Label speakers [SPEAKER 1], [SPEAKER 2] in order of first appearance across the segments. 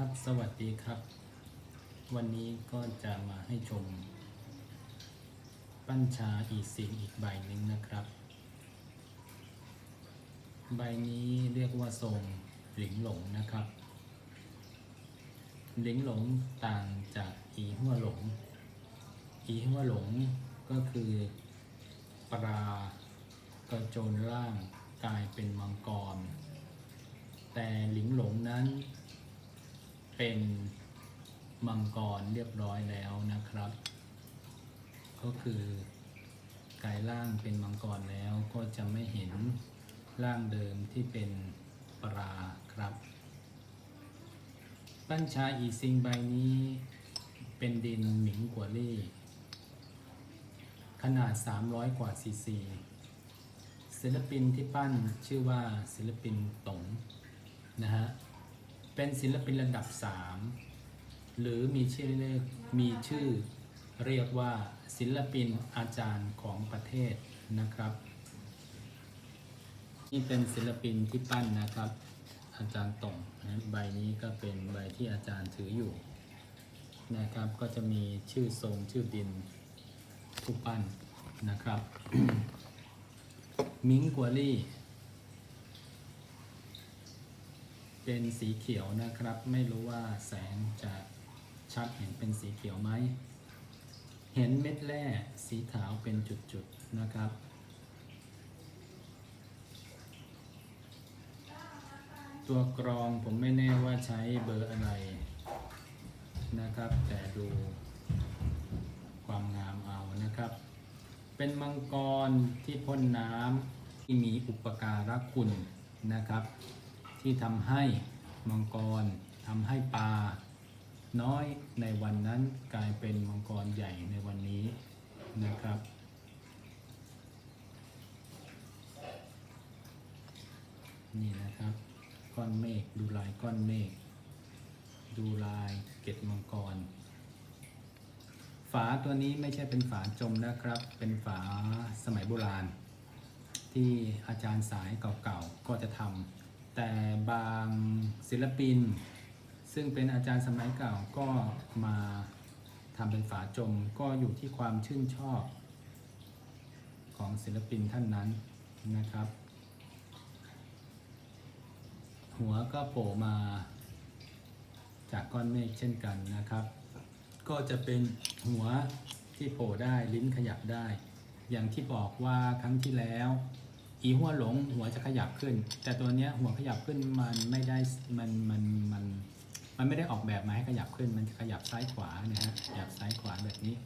[SPEAKER 1] ครับสวัสดีครับ วันนี้ก็จะมาให้ชม ปั้นชาอีซิงอีกใบหนึ่งนะครับ ใบนี้เรียกว่าทรงหลิงหลงนะครับ หลิงหลงต่างจากอีหัวหลง อีหัวหลงก็คือปลากระโจนร่างกลายเป็นมังกร แต่หลิงหลงนั้น เป็นมังกรเรียบร้อยแล้วนะครับ ก็คือกายร่างเป็นมังกรแล้วก็จะไม่เห็นร่างเดิมที่เป็นปลาครับ ปั้นชาอีซิงใบนี้เป็นดินหมิงกัวลี่ ขนาด 300 กว่าซีซีศิลปินที่ปั้นชื่อว่าศิลปินตงนะฮะ เป็นศิลปินระดับ 3 หรือมีชื่อเรียกมีชื่อเรียกว่าศิลปินอาจารย์ของประเทศนะครับ นี่เป็นศิลปินที่ปั้นนะครับ อาจารย์ต่งนะใบนี้ก็เป็นใบที่อาจารย์ถืออยู่นะครับ ก็จะมีชื่อทรงชื่อดินผู้ปั้นนะครับ มิงกัวลี่ เป็นสีเขียวนะครับ ไม่รู้ว่าแสงจะชัดเห็นเป็นสีเขียวไหม เห็นเม็ดแร่สีขาวเป็นจุดๆนะครับ ตัวกรองผมไม่แน่ว่าใช้เบอร์อะไรนะครับ แต่ดูความงามเอานะครับ เป็นมังกรที่พ่นน้ำที่มีอุปการะคุณนะครับ ที่ทำให้มังกรทำให้ปลาน้อยในวันนั้นกลายเป็นมังกรใหญ่ในวันนี้นะครับ นี่นะครับ ก้อนเมฆดูลายก้อนเมฆดูลายเกล็ดมังกร ฝาตัวนี้ไม่ใช่เป็นฝาจมนะครับ เป็นฝาสมัยโบราณ ที่อาจารย์สายเก่าๆก็จะทำ แต่บางศิลปิน ซึ่งเป็นอาจารย์สมัยเก่าก็มาทำเป็นฝาจมก็อยู่ที่ความชื่นชอบ ของศิลปินท่านนั้นนะครับ หัวก็โผล่มาจากก้อนเมฆเช่นกันนะครับ ก็จะเป็นหัวที่โผล่ได้ลิ้นขยับได้ อย่างที่บอกว่าครั้งที่แล้ว อีหัวหลงหัวจะขยับขึ้น แต่ตัวเนี้ยหัวขยับขึ้นมันไม่ได้มันมันมันมันไม่ได้ออกแบบมาให้ขยับขึ้น มันจะขยับซ้ายขวานะฮะขยับซ้ายขวาแบบนี้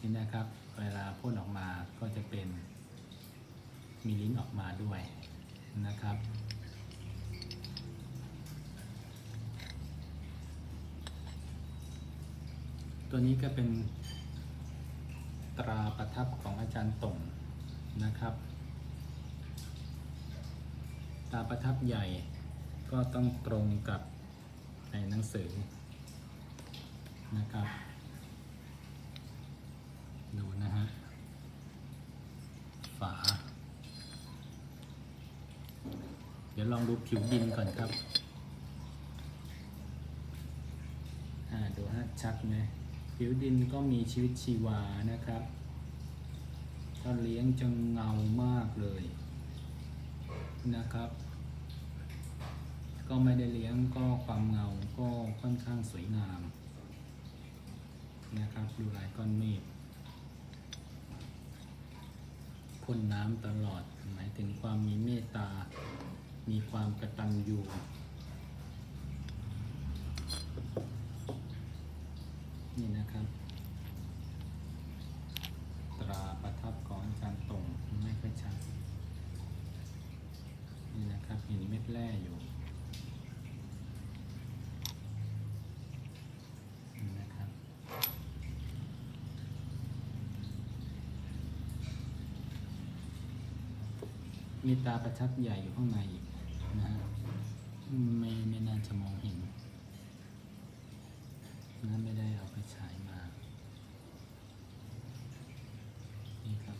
[SPEAKER 1] นี่นะครับ เวลาพ่นออกมาก็จะเป็นมีลิ้นออกมาด้วยนะครับตัวนี้ก็เป็นตราประทับของอาจารย์ต่งนะครับ ตาประทับใหญ่ก็ต้องตรงกับในหนังสือนะครับ ดูนะฮะ ฝา เดี๋ยวลองดูผิวดินก่อนครับอ่าดูฮะชัดไหมผิวดินก็มีชีวิตชีวานะครับถ้าเลี้ยงจะเงามากเลย นะครับ ก็ไม่ได้เลี้ยงก็ความเงาก็ค่อนข้างสวยงาม นะครับ ดูลายก้อนเมฆพ่นน้ำตลอด หมายถึงความมีเมตตา มีความกระตัญญูนี่นะครับ ตราประทับของอาจารย์ตรงไม่ค่อยชัด นี่นะครับเห็นเม็ดแร่อยู่นี่นะครับมีตาประทับใหญ่อยู่ข้างในอีกนะฮะไม่ไม่น่าจะมองเห็นนะไม่ได้เอาไปฉายมา นี่ครับ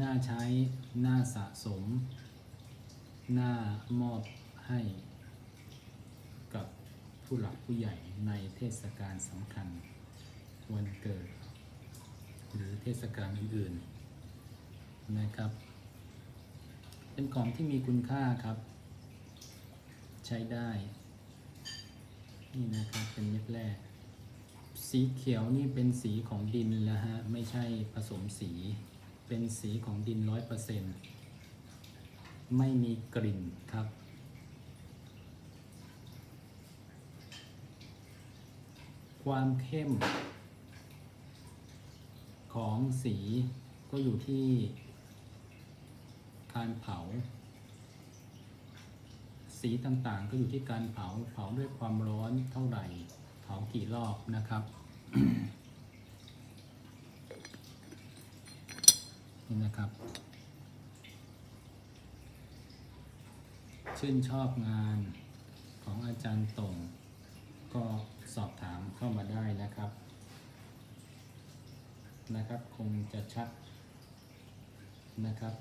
[SPEAKER 1] น่าใช้ น่าสะสมน้ามอบให้กับผู้หลักผู้ใหญ่ในเทศกาลสำคัญ วันเกิด หรือเทศกาลอื่นๆนะครับ เป็นของที่มีคุณค่าครับ ใช้ได้ นี่นะครับเป็นเม็ดแรก สีเขียวนี่เป็นสีของดินแล้วฮะ ไม่ใช่ผสมสี เป็นสีของดินร้อยเปอร์เซ็นต์ไม่มีกลิ่นครับ ความเข้ม ของสีก็อยู่ที่การเผา สีต่างๆก็อยู่ที่การเผา เผาด้วยความร้อนเท่าไหร่ เผากี่รอบนะครับ นี่นะครับ ชื่นชอบงานของอาจารย์ตงก็สอบถามเข้ามาได้นะครับ นะครับ คงจะชัดนะครับ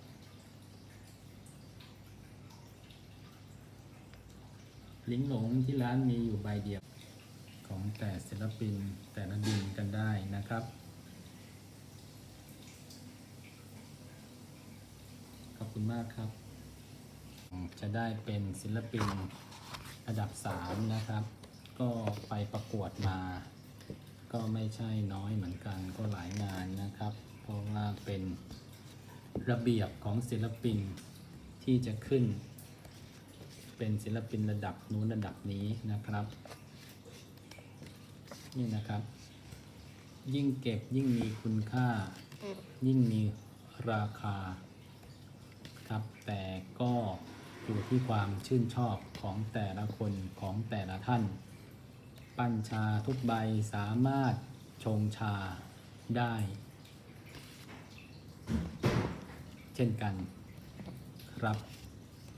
[SPEAKER 1] ลิงหลงที่ร้านมีอยู่ใบเดียวของแต่ศิลปินแต่ละดินกันได้นะครับ คุณมากครับ จะได้เป็นศิลปินระดับ 3 นะครับ ก็ไปประกวดมา ก็ไม่ใช่น้อยเหมือนกันก็หลายงานนะครับ เพราะว่าเป็นระเบียบของศิลปินที่จะขึ้น เป็นศิลปินระดับนู้นระดับนี้นะครับ นี่นะครับ ยิ่งเก็บยิ่งมีคุณค่า ยิ่งมีราคา ครับ แต่ก็อยู่ที่ความชื่นชอบของแต่ละคนของแต่ละท่าน ปั้นชาทุกใบสามารถชงชาได้ เช่นกันครับ